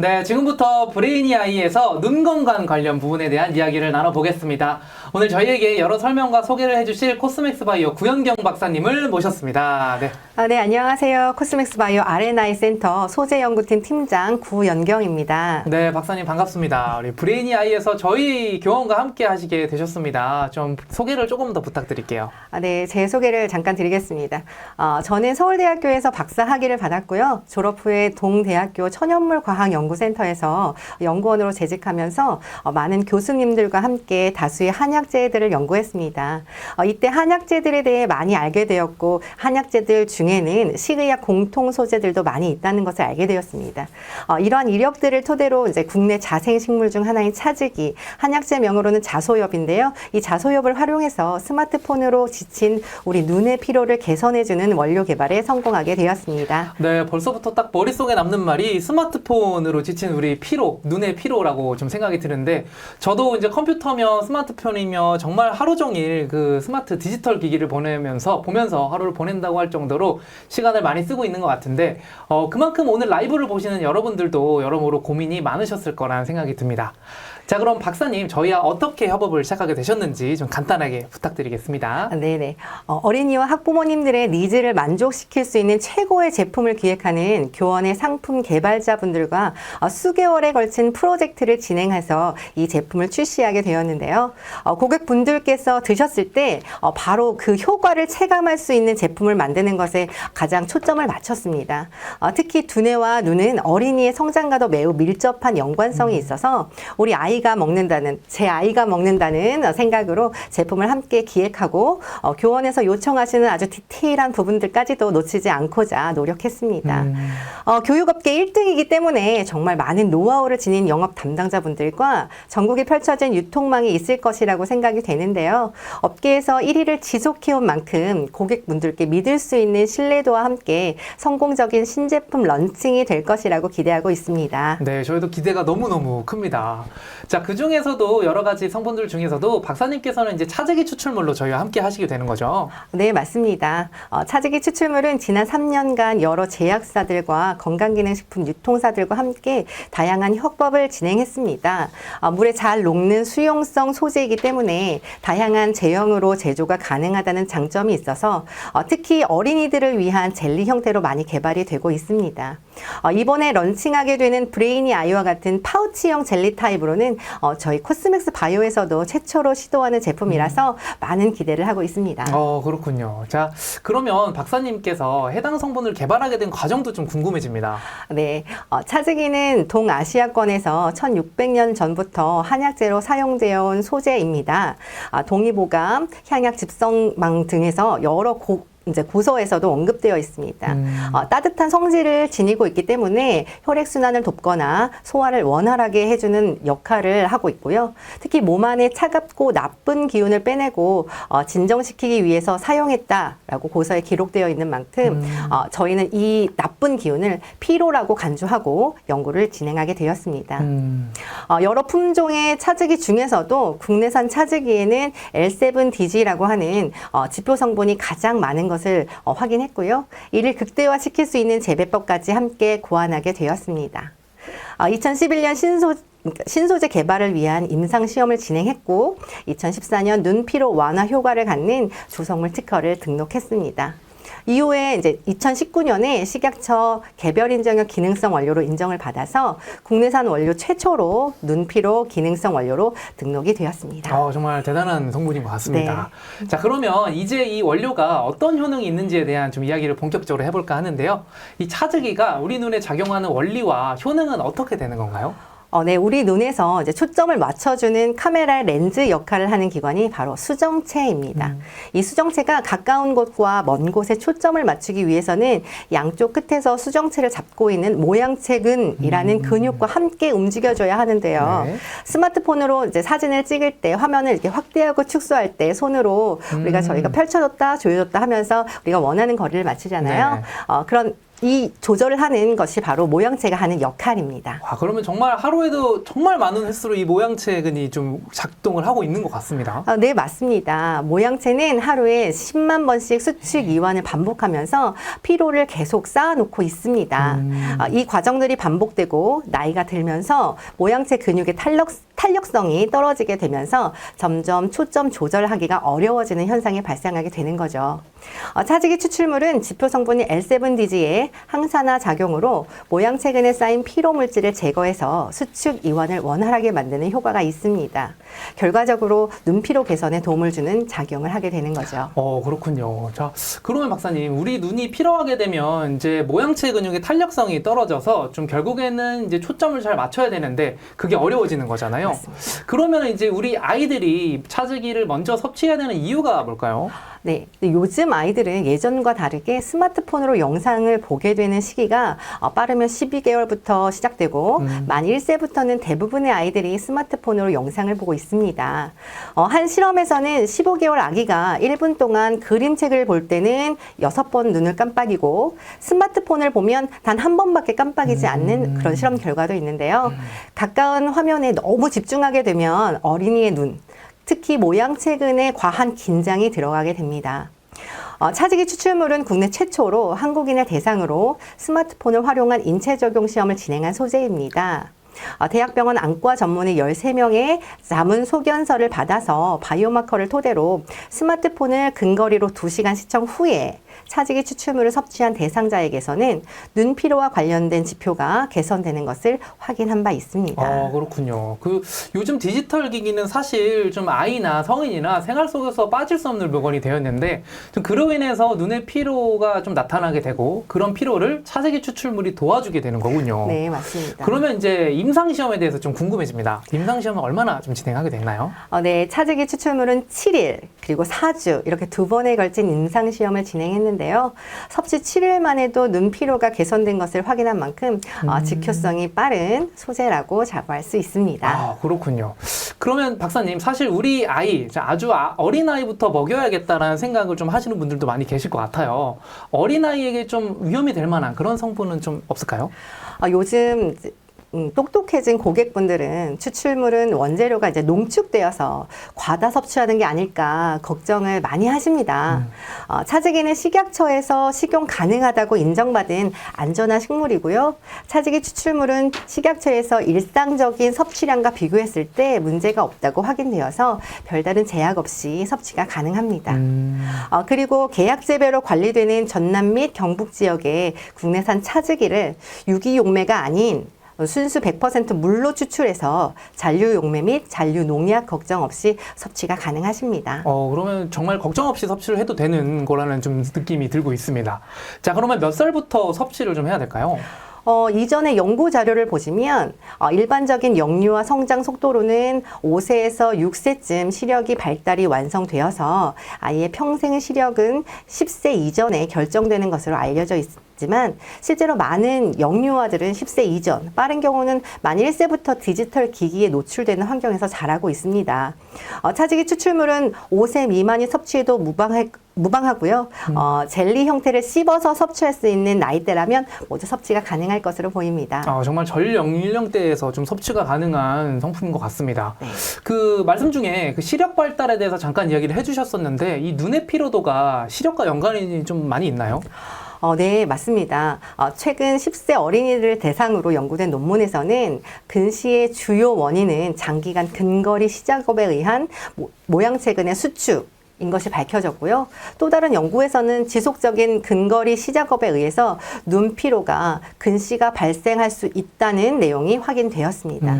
네, 지금부터 브레이니 아이에서 눈 건강 관련 부분에 대한 이야기를 나눠보겠습니다. 오늘 저희에게 여러 설명과 소개를 해주실 코스맥스 바이오 구현경 박사님을 모셨습니다. 네. 아, 네, 안녕하세요. 코스맥스 바이오 R&I 센터 소재 연구팀 팀장 구연경입니다. 네, 박사님 반갑습니다. 우리 브레이니 아이에서 저희 교원과 함께 하시게 되셨습니다. 좀 소개를 조금 더 부탁드릴게요. 아, 네, 제 소개를 잠깐 드리겠습니다. 어, 저는 서울대학교에서 박사 학위를 받았고요. 졸업 후에 동대학교 천연물 과학 연구 센터에서 연구원으로 재직하면서 어, 많은 교수님들과 함께 다수의 한약재들을 연구했습니다. 어, 이때 한약재들에 대해 많이 알게 되었고 한약재들 중에는 식의학 공통 소재들도 많이 있다는 것을 알게 되었습니다. 어, 이러한 이력들을 토대로 이제 국내 자생식물 중 하나인 차즈기 한약재 명으로는 자소엽인데요. 이 자소엽을 활용해서 스마트폰으로 지친 우리 눈의 피로를 개선해주는 원료 개발에 성공하게 되었습니다. 네, 벌써부터 딱 머릿속에 남는 말이 스마트폰으로 지친 우리 피로, 눈의 피로라고 좀 생각이 드는데, 저도 이제 컴퓨터며 스마트폰이며 정말 하루 종일 그 스마트 디지털 기기를 보내면서, 보면서 하루를 보낸다고 할 정도로 시간을 많이 쓰고 있는 것 같은데, 어, 그만큼 오늘 라이브를 보시는 여러분들도 여러모로 고민이 많으셨을 거라는 생각이 듭니다. 자, 그럼 박사님, 저희와 어떻게 협업을 시작하게 되셨는지 좀 간단하게 부탁드리겠습니다. 아, 네네. 어, 어린이와 학부모님들의 니즈를 만족시킬 수 있는 최고의 제품을 기획하는 교원의 상품 개발자분들과 어, 수개월에 걸친 프로젝트를 진행해서 이 제품을 출시하게 되었는데요. 어, 고객분들께서 드셨을 때 어, 바로 그 효과를 체감할 수 있는 제품을 만드는 것에 가장 초점을 맞췄습니다. 어, 특히 두뇌와 눈은 어린이의 성장과도 매우 밀접한 연관성이 있어서 우리 아이 가 먹는다는 제 아이가 먹는다는 생각으로 제품을 함께 기획하고 어, 교원에서 요청하시는 아주 디테일한 부분들까지도 놓치지 않고자 노력했습니다. 음. 어, 교육업계 1등이기 때문에 정말 많은 노하우를 지닌 영업 담당자분들과 전국에 펼쳐진 유통망이 있을 것이라고 생각이 되는데요. 업계에서 1위를 지속해온 만큼 고객분들께 믿을 수 있는 신뢰도와 함께 성공적인 신제품 런칭이 될 것이라고 기대하고 있습니다. 네, 저희도 기대가 너무너무 큽니다. 자, 그 중에서도 여러 가지 성분들 중에서도 박사님께서는 이제 차재기 추출물로 저희와 함께 하시게 되는 거죠. 네, 맞습니다. 어, 차지기 추출물은 지난 3년간 여러 제약사들과 건강기능식품 유통사들과 함께 다양한 협업을 진행했습니다. 어, 물에 잘 녹는 수용성 소재이기 때문에 다양한 제형으로 제조가 가능하다는 장점이 있어서 어, 특히 어린이들을 위한 젤리 형태로 많이 개발이 되고 있습니다. 어, 이번에 런칭하게 되는 브레이니 아이와 같은 파우치형 젤리 타입으로는 어, 저희 코스맥스 바이오에서도 최초로 시도하는 제품이라서 많은 기대를 하고 있습니다. 어, 그렇군요. 자, 그러면 박사님께서 해당 성분을 개발하게 된 과정도 좀 궁금해집니다. 네, 어, 차즈기는 동아시아권에서 1600년 전부터 한약재로 사용되어 온 소재입니다. 아, 동의보감, 향약 집성망 등에서 여러 고, 이제 고서에서도 언급되어 있습니다. 음. 어, 따뜻한 성질을 지니고 있기 때문에 혈액 순환을 돕거나 소화를 원활하게 해주는 역할을 하고 있고요. 특히 몸 안에 차갑고 나쁜 기운을 빼내고 어, 진정시키기 위해서 사용했다라고 고서에 기록되어 있는 만큼 음. 어, 저희는 이 나쁜 기운을 피로라고 간주하고 연구를 진행하게 되었습니다. 음, 어, 여러 품종의 차즈기 중에서도 국내산 차즈기에는 L7DG라고 하는 어, 지표 성분이 가장 많은 것을 어, 확인했고요. 이를 극대화시킬 수 있는 재배법까지 함께 고안하게 되었습니다. 어, 2011년 신소 신소재 개발을 위한 임상 시험을 진행했고 2014년 눈피로 완화 효과를 갖는 조성물 특허를 등록했습니다. 이후에 이제 2019년에 식약처 개별 인정형 기능성 원료로 인정을 받아서 국내산 원료 최초로 눈피로 기능성 원료로 등록이 되었습니다. 어, 정말 대단한 성분인 것 같습니다. 자, 그러면 이제 이 원료가 어떤 효능이 있는지에 대한 좀 이야기를 본격적으로 해볼까 하는데요. 이 차즈기가 우리 눈에 작용하는 원리와 효능은 어떻게 되는 건가요? 어, 네, 우리 눈에서 이제 초점을 맞춰주는 카메라 렌즈 역할을 하는 기관이 바로 수정체입니다. 이 수정체가 가까운 곳과 먼 곳에 초점을 맞추기 위해서는 양쪽 끝에서 수정체를 잡고 있는 모양체근이라는 근육과 함께 움직여줘야 하는데요. 네. 스마트폰으로 이제 사진을 찍을 때 화면을 이렇게 확대하고 축소할 때 손으로 우리가 음. 저희가 펼쳐졌다 조여졌다 하면서 우리가 원하는 거리를 맞추잖아요. 네. 어, 그런 이 조절을 하는 것이 바로 모양체가 하는 역할입니다. 아, 그러면 정말 하루에도 정말 많은 횟수로 이 모양체근이 좀 작동을 하고 있는 것 같습니다. 아, 네, 맞습니다. 모양체는 하루에 10만 번씩 수축 이완을 반복하면서 피로를 계속 쌓아놓고 있습니다. 음. 아, 이 과정들이 반복되고 나이가 들면서 모양체 근육의 탄력, 탄력성이 떨어지게 되면서 점점 초점 조절하기가 어려워지는 현상이 발생하게 되는 거죠. 어, 차지기 추출물은 지표 성분인 L7DG의 항산화 작용으로 모양 체근에 쌓인 피로 물질을 제거해서 수축 이완을 원활하게 만드는 효과가 있습니다. 결과적으로 눈피로 개선에 도움을 주는 작용을 하게 되는 거죠. 어, 그렇군요. 자, 그러면 박사님, 우리 눈이 피로하게 되면 이제 모양체 근육의 탄력성이 떨어져서 좀 결국에는 이제 초점을 잘 맞춰야 되는데 그게 어려워지는 거잖아요. 맞습니다. 그러면 이제 우리 아이들이 차지기를 먼저 섭취해야 되는 이유가 뭘까요? 네. 요즘 아이들은 예전과 다르게 스마트폰으로 영상을 보게 되는 시기가 어, 빠르면 12개월부터 시작되고 음. 만 1세부터는 대부분의 아이들이 스마트폰으로 영상을 보고 있습니다. 어, 한 실험에서는 15개월 아기가 1분 동안 그림책을 볼 때는 6번 눈을 깜빡이고 스마트폰을 보면 단 한 번밖에 깜빡이지 않는 그런 실험 결과도 있는데요. 가까운 화면에 너무 집 중하게 되면 어린이의 눈, 특히 모양체근에 과한 긴장이 들어가게 됩니다. 어, 차지기 추출물은 국내 최초로 한국인을 대상으로 스마트폰을 활용한 인체 적용 시험을 진행한 소재입니다. 어, 대학병원 안과 전문의 13명의 자문 소견서를 받아서 바이오마커를 토대로 스마트폰을 근거리로 2시간 시청 후에 차지기 추출물을 섭취한 대상자에게서는 눈 피로와 관련된 지표가 개선되는 것을 확인한 바 있습니다. 어, 그렇군요. 그 요즘 디지털 기기는 사실 좀 아이나 성인이나 생활 속에서 빠질 수 없는 물건이 되었는데 좀 그로 인해서 눈의 피로가 좀 나타나게 되고 그런 피로를 차세기 추출물이 도와주게 되는 거군요. 네, 맞습니다. 그러면 이제 임상 시험에 대해서 좀 궁금해집니다. 임상 시험은 얼마나 좀 진행하게 되나요? 어, 네, 차지기 추출물은 7일 그리고 4주 이렇게 두 번에 걸친 임상 시험을 진행했는데요. 섭취 7일만 해도 눈 피로가 개선된 것을 확인한 만큼 어, 지표성이 빠른 소재라고 자부할 수 있습니다. 아, 그렇군요. 그러면 박사님, 사실 우리 아이, 아주 아- 어린 아이부터 먹여야겠다라는 생각을 좀 하시는 분들도 많이 계실 것 같아요. 어린 아이에게 좀 위험이 될 만한 그런 성분은 좀 없을까요? 어, 요즘 음, 똑똑해진 고객분들은 추출물은 원재료가 이제 농축되어서 과다 섭취하는 게 아닐까 걱정을 많이 하십니다. 어, 차지기는 식약처에서 식용 가능하다고 인정받은 안전한 식물이고요. 차지기 추출물은 식약처에서 일상적인 섭취량과 비교했을 때 문제가 없다고 확인되어서 별다른 제약 없이 섭취가 가능합니다. 음. 어, 그리고 계약재배로 관리되는 전남 및 경북 지역의 국내산 차즈기를 유기용매가 아닌 순수 100% 물로 추출해서 잔류 용매 및 잔류 농약 걱정 없이 섭취가 가능하십니다. 어, 그러면 정말 걱정 없이 섭취를 해도 되는 거라는 좀 느낌이 들고 있습니다. 자, 그러면 몇 살부터 섭취를 좀 해야 될까요? 어, 이전에 연구 자료를 보시면 어, 일반적인 영유아 성장 속도로는 5세에서 6세쯤 시력이 발달이 완성되어서 아이의 평생 시력은 10세 이전에 결정되는 것으로 알려져 있지만 실제로 많은 영유아들은 10세 이전, 빠른 경우는 만 1세부터 디지털 기기에 노출되는 환경에서 자라고 있습니다. 어, 차지기 추출물은 5세 미만이 섭취해도 무방할 무방하고요. 어, 젤리 형태를 씹어서 섭취할 수 있는 나이대라면 모두 섭취가 가능할 것으로 보입니다. 아, 정말 전 연령대에서 좀 섭취가 가능한 성품인 것 같습니다. 네. 그 말씀 중에 그 시력 발달에 대해서 잠깐 이야기를 해주셨었는데 이 눈의 피로도가 시력과 연관이 좀 많이 있나요? 어, 네, 맞습니다. 어, 최근 10세 어린이들을 대상으로 연구된 논문에서는 근시의 주요 원인은 장기간 근거리 시작업에 의한 모, 모양체근의 수축, 인 것이 밝혀졌고요. 또 다른 연구에서는 지속적인 근거리 시작업에 의해서 눈 피로가 근시가 발생할 수 있다는 내용이 확인되었습니다.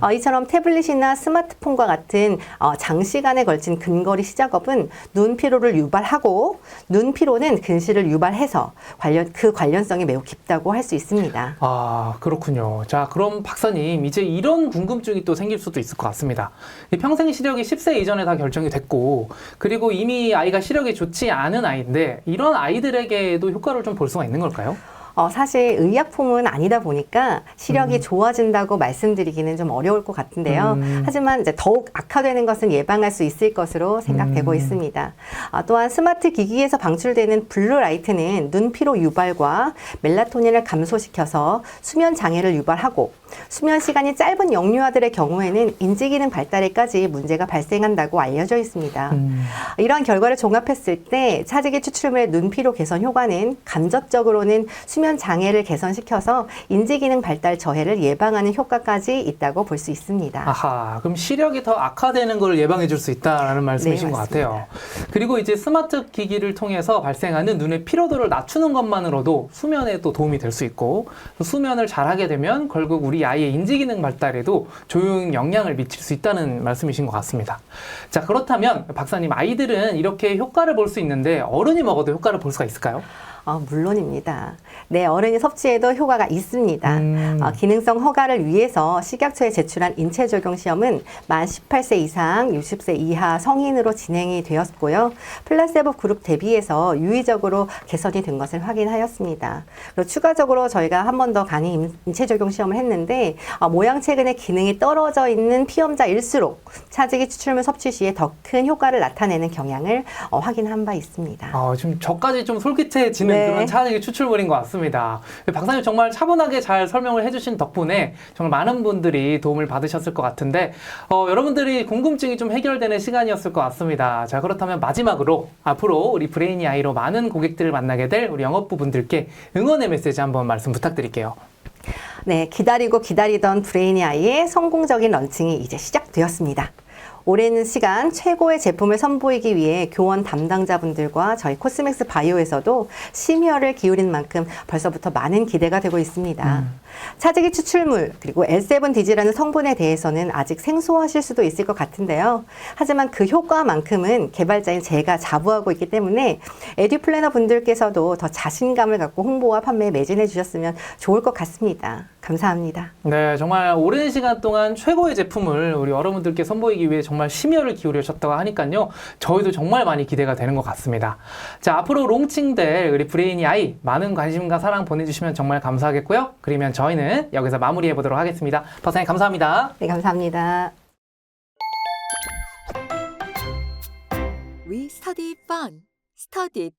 어, 이처럼 태블릿이나 스마트폰과 같은 어, 장시간에 걸친 근거리 시작업은 눈 피로를 유발하고 눈 피로는 근시를 유발해서 관련 그 관련성이 매우 깊다고 할 수 있습니다. 아, 그렇군요. 자, 그럼 박사님, 이제 이런 궁금증이 또 생길 수도 있을 것 같습니다. 이 평생 시력이 10세 이전에 다 결정이 됐고, 그리고 이미 아이가 시력이 좋지 않은 아이인데, 이런 아이들에게도 효과를 좀 볼 수가 있는 걸까요? 어, 사실 의약품은 아니다 보니까 시력이 음. 좋아진다고 말씀드리기는 좀 어려울 것 같은데요. 음. 하지만 이제 더욱 악화되는 것은 예방할 수 있을 것으로 생각되고 음. 있습니다. 아, 또한 스마트 기기에서 방출되는 블루라이트는 눈 피로 유발과 멜라토닌을 감소시켜서 수면 장애를 유발하고 수면 시간이 짧은 영유아들의 경우에는 인지 기능 발달에까지 문제가 발생한다고 알려져 있습니다. 음. 이러한 결과를 종합했을 때 차지기 추출물의 눈 피로 개선 효과는 간접적으로는 수면 장애를 개선시켜서 인지 기능 발달 저해를 예방하는 효과까지 있다고 볼 수 있습니다. 아하, 그럼 시력이 더 악화되는 걸 예방해 줄 수 있다라는 말씀이신 네, 것. 같아요. 그리고 이제 스마트 기기를 통해서 발생하는 눈의 피로도를 낮추는 것만으로도 수면에 또 도움이 될 수 있고 수면을 잘하게 되면 결국 우리 아이의 인지 기능 발달에도 조용 영향을 미칠 수 있다는 말씀이신 것 같습니다. 자, 그렇다면 박사님 아이들은 이렇게 효과를 볼 수 있는데 어른이 먹어도 효과를 볼 수가 있을까요? 어, 물론입니다. 네, 어른이 섭취해도 효과가 있습니다. 음. 어, 기능성 허가를 위해서 식약처에 제출한 인체 적용 시험은 만 18세 이상 60세 이하 성인으로 진행이 되었고요. 플라세보 그룹 대비해서 유의적으로 개선이 된 것을 확인하였습니다. 그리고 추가적으로 저희가 한 번 더 간이 인- 인체 적용 시험을 했는데 어, 모양 체근의 기능이 떨어져 있는 피험자일수록 차지기 추출물 섭취 시에 더 큰 효과를 나타내는 경향을 어, 확인한 바 있습니다. 아, 지금 저까지 좀 솔깃해지는 네. 그런 차량의 추출물인 것 같습니다. 박사님 정말 차분하게 잘 설명을 해주신 덕분에 정말 많은 분들이 도움을 받으셨을 것 같은데 어, 여러분들이 궁금증이 좀 해결되는 시간이었을 것 같습니다. 자 그렇다면 마지막으로 앞으로 우리 브레이니 아이로 많은 고객들을 만나게 될 우리 영업부 분들께 응원의 메시지 한번 말씀 부탁드릴게요. 네, 기다리고 기다리던 브레이니 아이의 성공적인 런칭이 이제 시작되었습니다. 오랜 시간 최고의 제품을 선보이기 위해 교원 담당자분들과 저희 코스맥스 바이오에서도 심혈을 기울인 만큼 벌써부터 많은 기대가 되고 있습니다. 차지기 추출물 그리고 L7디지라는 성분에 대해서는 아직 생소하실 수도 있을 것 같은데요. 하지만 그 효과만큼은 개발자인 제가 자부하고 있기 때문에 에듀 플래너 분들께서도 더 자신감을 갖고 홍보와 판매에 매진해 주셨으면 좋을 것 같습니다. 감사합니다. 네, 정말 오랜 시간 동안 최고의 제품을 우리 여러분들께 선보이기 위해 정말 심혈을 기울이셨다고 하니까요. 저희도 정말 많이 기대가 되는 것 같습니다. 자, 앞으로 롱칭될 우리 브레이니 아이 많은 관심과 사랑 보내주시면 정말 감사하겠고요. 그러면 저희는 여기서 마무리해 보도록 하겠습니다. 박사님 감사합니다. 네, 감사합니다. We study fun. Study